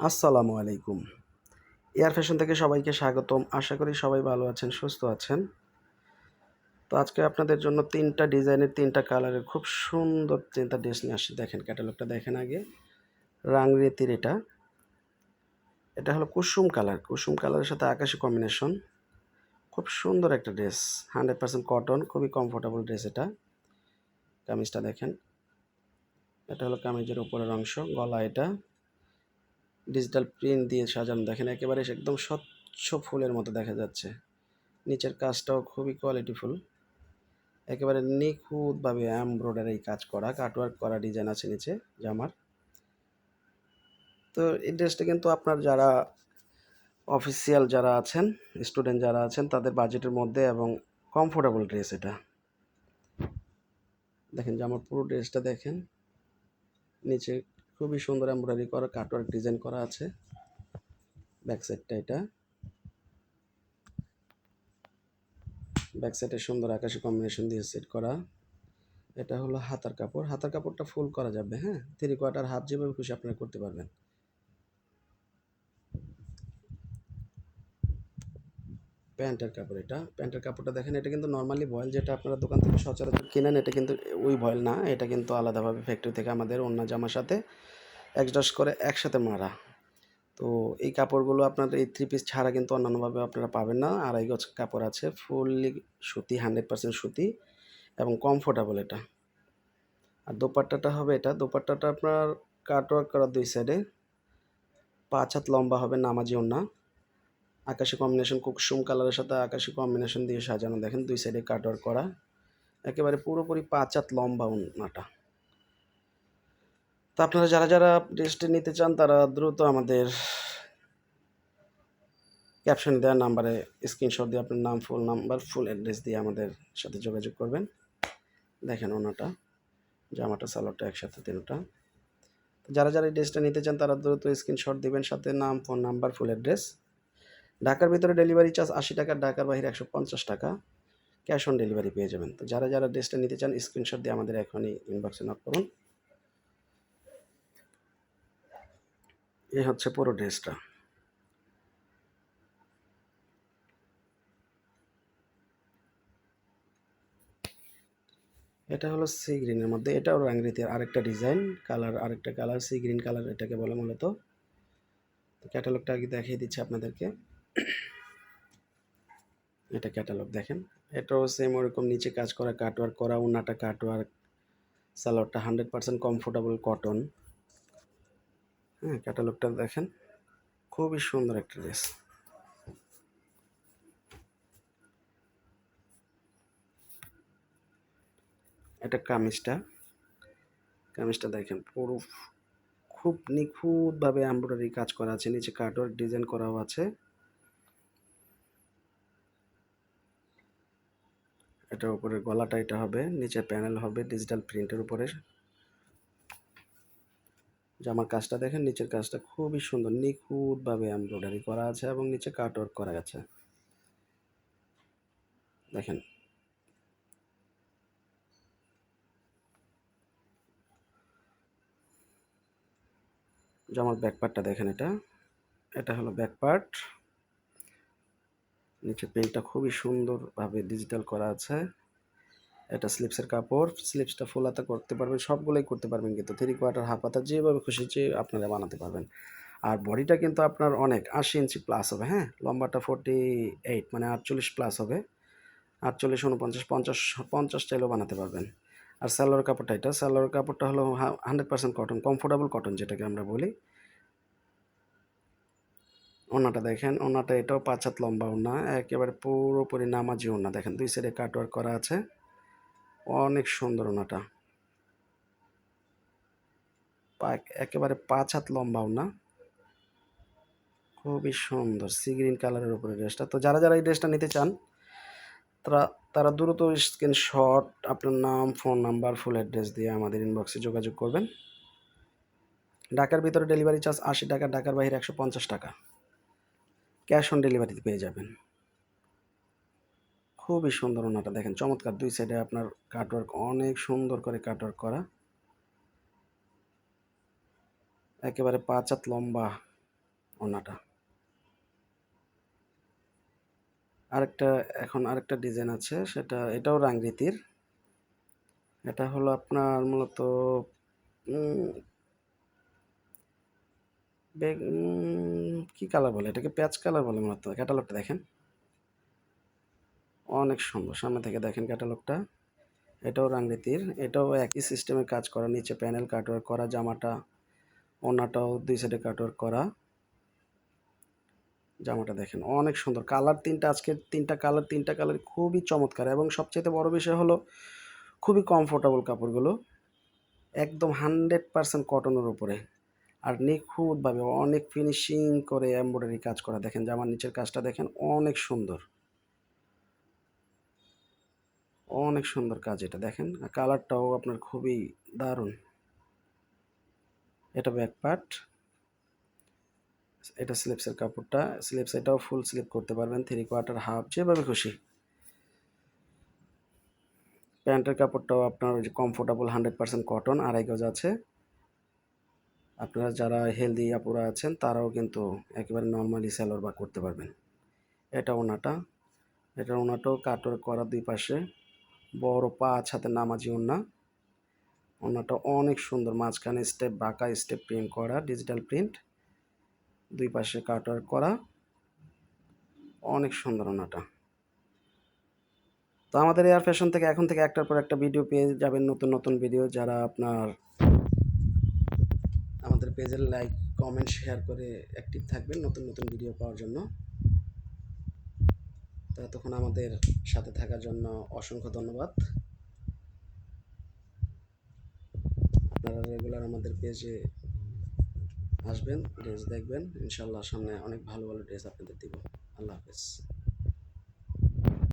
আসসালামু আলাইকুম। Air fashion থেকে সবাইকে স্বাগতম। আশা করি সবাই ভালো আছেন, সুস্থ আছেন। তো আজকে আপনাদের জন্য তিনটা ডিজাইনের তিনটা কালারের খুব সুন্দর তিনটা ড্রেস নিয়ে আসছি। দেখেন, ক্যাটালগটা দেখেন আগে। রাংরেতির এটা। এটা হলো কুসুম কালার। কুসুম কালারের সাথে আকাশি কম্বিনেশন। খুব সুন্দর একটা ড্রেস। Hundred percent cotton. খুবই কমফোর্টেবল ড্রেস এটা। কামিজটা দেখেন। এটা হলো কামিজের উপরের অংশ, গলা এটা। ডিজিটাল প্রিন্ট দিয়ে সাজানো, দেখেন একেবারে একদম স্বচ্ছ ফুলের মতো দেখা যাচ্ছে। নিচের কাজটাও খুবই কোয়ালিটিফুল একেবারে নিখুঁতভাবে এমব্রয়ডারি কাজ করা কাটওয়ার্ক করা ডিজাইন আছে নিচে, জামার। তো এই ড্রেসটা কিন্তু আপনার যারা অফিসিয়াল যারা আছেন স্টুডেন্ট যারা আছেন, তাদের বাজেটের মধ্যে এবং কমফোর্টেবল ড্রেস এটা। দেখেন জামার পুরো ড্রেসটা দেখেন। নিচে খুবই সুন্দর এমব্রয়ডারি করা কাটওয়ার্ক ডিজাইন করা আছে। ব্যাক সাইডটা এটা। ব্যাক সাইডে সুন্দর আকাশি কম্বিনেশন দিয়ে সেট করা। এটা হলো হাতার কাপড়। হাতার কাপড়টা ফুল করা যাবে হ্যাঁ? থ্রি কোয়ার্টার হাফ যেভাবে খুশি আপনারা করতে পারবেন। প্যান্টের কাপড় এটা। প্যান্টের কাপড়টা দেখেন, এটা কিন্তু নর্মালি ভয়েল যেটা আপনারা দোকান থেকে সচরাচর কেনেন, এটা কিন্তু ওই ভয়েল না, এটা কিন্তু আলাদাভাবে ফ্যাক্টরি থেকে আমাদের অন্য জামার সাথে অ্যাডজাস্ট করে একসাথে মারা। তো এই কাপড়গুলো আপনার, এই থ্রি পিস ছাড়া কিন্তু অন্যান্যভাবে আপনারা পাবেন না। আড়াই গজ কাপড় আছে ফুললি সুতি হান্ড্রেড পার্সেন্ট সুতি এবং কমফোর্টেবল এটা। আর দোপাট্টাটা হবে এটা। দোপাট্টাটা আপনার কাটওয়ার্ক করা দুই সাইডে পাঁচ হাত লম্বা হবে, নামাজি ওনা আকাশি কম্বিনেশন কুকুসুম কালারের সাথে আকাশি কম্বিনেশন দিয়ে সাজানো। দেখেন দুই সাইডে কাটওয়ার্ক করা। একেবারে পুরোপুরি পাঁচ হাত লম্বা ওনাটা তো আপনারা যারা যারা ড্রেসটি নিতে চান, তারা দ্রুত আমাদের ক্যাপশন দেওয়া নাম্বারে স্ক্রিনশট দিয়ে আপনার নাম ফুল নাম্বার ফুল অ্যাড্রেস দিয়ে আমাদের সাথে যোগাযোগ করবেন। দেখেন ওনাটা জামাটা, সালোয়ারটা একসাথে তিনটা। যারা যারা এই ড্রেসটা নিতে চান, তারা দ্রুত স্ক্রিনশট দিবেন, সাথে নাম ফোন নাম্বার ফুল অ্যাড্রেস ঢাকার ভিতরে ডেলিভারি চার্জ আশি টাকা, ঢাকার বাইরে একশো পঞ্চাশ টাকা। ক্যাশ অন ডেলিভারি পেয়ে যাবেন। তো যারা যারা ড্রেসটা নিতে চান স্ক্রিনশট দিয়ে আমাদের এখনই ইনবক্সে নক করুন। এ হচ্ছে পুরো ড্রেসটা এটা হলো সি গ্রিনের মধ্যে। এটাও রাংরিতের আরেকটা ডিজাইন কালার আরেকটা কালার সি গ্রিন কালার এটাকে বলে মূলত। ক্যাটালগটা আগে দেখিয়ে দিচ্ছি আপনাদেরকে। এটা ক্যাটালগ দেখেন। এটাও সেম ওরকম নিচে কাজ করা কাটওয়ার্ক করা উনাটা কাটওয়ার্ক সালোয়ারটা হান্ড্রেড পার্সেন্ট কমফোর্টেবল কটন হ্যাঁ ক্যাটালগটা দেখেন। খুবই সুন্দর একটা ড্রেস এটা কামিজটা। কামিজটা দেখেন, পুরো খুব নিখুঁতভাবে এমব্রয়ডারি কাজ করা আছে, নিচে কাটওয়ার্ক ডিজাইন করাও আছে। এটার উপরে গলাটা এটা হবে, নিচে প্যানেল হবে ডিজিটাল প্রিন্টের উপরে। জামার কাজটা দেখেন, নিচের কাজটা খুবই সুন্দর, নিখুঁতভাবে এমব্রয়ডারি করা আছে এবং নিচে কাটওয়ার্ক করা আছে দেখেন। জামার ব্যাক পার্টটা দেখেন এটা এটা হলো ব্যাক পার্ট নিচে পেনটা খুবই সুন্দরভাবে ডিজিটাল করা আছে। এটা স্লিপসের কাপড় স্লিপসটা ফুল হাতা করতে পারবেন, সবগুলোই করতে পারবেন কিন্তু থ্রি কোয়ার্টার হাফ হাতা যেভাবে খুশি যে আপনারা বানাতে পারবেন। আর বডিটা কিন্তু আপনার অনেক, আশি ইঞ্চি প্লাস হবে হ্যাঁ? লম্বাটা ফোরটি এইট মানে আটচল্লিশ প্লাস হবে। আটচল্লিশ, উনপঞ্চাশ, পঞ্চাশ পঞ্চাশ চাইলেও বানাতে পারবেন। আর স্যালোর কাপড়টা এটা স্যালোর কাপড়টা হলো hundred percent cotton comfortable cotton যেটাকে আমরা বলি। ওনাটা দেখেন, ওনাটা এটাও পাঁচ হাত লম্বা ওনা একেবারে পুরোপুরি নামাজি ওনা দেখেন, দুই সাইডে কাটওয়ার্ক করা আছে। অনেক সুন্দর ওনাটা একেবারে পাঁচ হাত লম্বা ওনা খুবই সুন্দর সি গ্রিন কালারের উপরে ড্রেসটা তো যারা যারা এই ড্রেসটা নিতে চান, তারা তারা দ্রুত স্ক্রিনশট আপনার নাম ফোন নাম্বার ফুল অ্যাড্রেস দিয়ে আমাদের ইনবক্সে যোগাযোগ করবেন। ঢাকার ভিতরে ডেলিভারি চার্জ আশি টাকা, ঢাকার বাইরে একশো পঞ্চাশ টাকা। ক্যাশ অন ডেলিভারিতে পেয়ে যাবেন। খুবই সুন্দর ওনাটা, দেখেন চমৎকার দুই সাইডে আপনার কাটওয়ার্ক অনেক সুন্দর করে কাটওয়ার্ক করা। একেবারে পাঁচ হাত লম্বা ওনাটা। আরেকটা, এখন আরেকটা ডিজাইন আছে, সেটা, এটাও রাংরিতির এটা হলো আপনার মূলত কি কালার বলে? এটাকে পেঁয়াজ কালার বলে মূলত ক্যাটালগটা দেখেন। অনেক সুন্দর। সামনে থেকে দেখেন ক্যাটালগটা এটাও রাংরিতির এটাও একই সিস্টেমে কাজ করা। নিচে প্যানেল কাটওয়ার্ক করা, জামাটা, ওনাটাও দুই সাইডে কাটওয়ার্ক করা। জামাটা দেখেন, অনেক সুন্দর। কালার তিনটা আজকে, তিনটা কালার তিনটা কালার খুবই চমৎকার। এবং সবচেয়ে বড় বিষয় হলো, খুবই কমফোর্টেবল কাপড়গুলো। একদম হান্ড্রেড পার্সেন্ট কটনের উপরে। আর নিখুঁতভাবে অনেক ফিনিশিং করে এমব্রয়ডারি কাজ করা। দেখেন জামার নিচের কাজটা দেখেন অনেক সুন্দর। অনেক সুন্দর কাজ এটা, দেখেন। আর কালারটাও আপনার খুবই দারুণ। এটা ব্যাক পার্ট এটা স্লিপসের কাপড়টা। স্লিপস এটাও ফুল স্লিপ করতে পারবেন থ্রি কোয়ার্টার হাফ যেভাবে খুশি। প্যান্টের কাপড়টাও আপনার ওই যে কমফোর্টেবল হান্ড্রেড পার্সেন্ট কটন আড়াই গজ আছে। আপনারা যারা হেলদি আপুরা আছেন, তারাও কিন্তু একেবারে নর্মালি সেলোর বা করতে পারবেন। এটা ওনাটা। এটা ওনাটাও কাটর করা দুই পাশে। বড় পাঁচ হাতে নামাজি ওনা। ওনাটা অনেক সুন্দর, মাঝখানে স্টেপ বাঁকা স্টেপ প্রিন্ট করা ডিজিটাল প্রিন্ট দুই পাশে কাটার করা। অনেক সুন্দর ওনাটা। তো আমাদের এয়ার ফ্যাশন থেকে এখন থেকে একটার পর একটা ভিডিও পেয়ে যাবেন নতুন নতুন ভিডিও যারা আপনার আমাদের পেজের লাইক কমেন্ট শেয়ার করে অ্যাক্টিভ থাকবেন নতুন নতুন ভিডিও পাওয়ার জন্য। তো এতক্ষণ আমাদের সাথে থাকার জন্য অসংখ্য ধন্যবাদ। আপনারা রেগুলার আমাদের পেজে আসবেন ড্রেস দেখবেন। ইনশাল্লাহ সামনে অনেক ভালো ভালো ড্রেস আপনাদের দিব। আল্লাহ হাফেজ।